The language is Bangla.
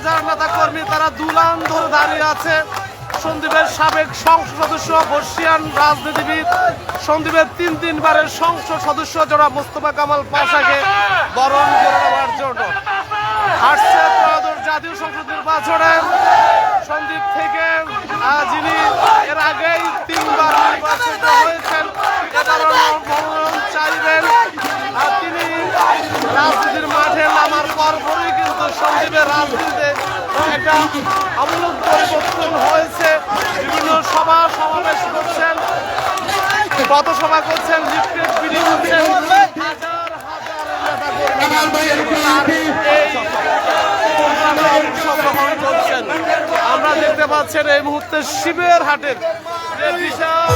নেতা কর্মী তারা দুলান ধরে দাঁড়িয়ে আছে। সন্দীপের সাবেক সংসদ সদস্য বর্ষিয়ান রাজনীতিবিদ, সন্দীপের তিন তিনবারের সংসদ সদস্য যারা মোস্তফা কামাল পাশাকে বরণ করে নেওয়ার জন্য। আসছে ত্রয়োদশ জাতীয় সংসদ নির্বাচনে। সন্দীপ থেকে যিনি এর আগেই তিনবার নির্বাচিত হয়েছেন চাইবেন। তিনি রাজনীতির মাঠে নামার পরপরই রাজনীতিতে একটা আমূল পরিবর্তন হয়েছে। বিভিন্ন সভা সমাবেশ করছেন পথসভা করছেন লিফলেট বিলি করছেন। আমরা দেখতে পাচ্ছেন এই মুহূর্তে শিবের হাটের বিশাল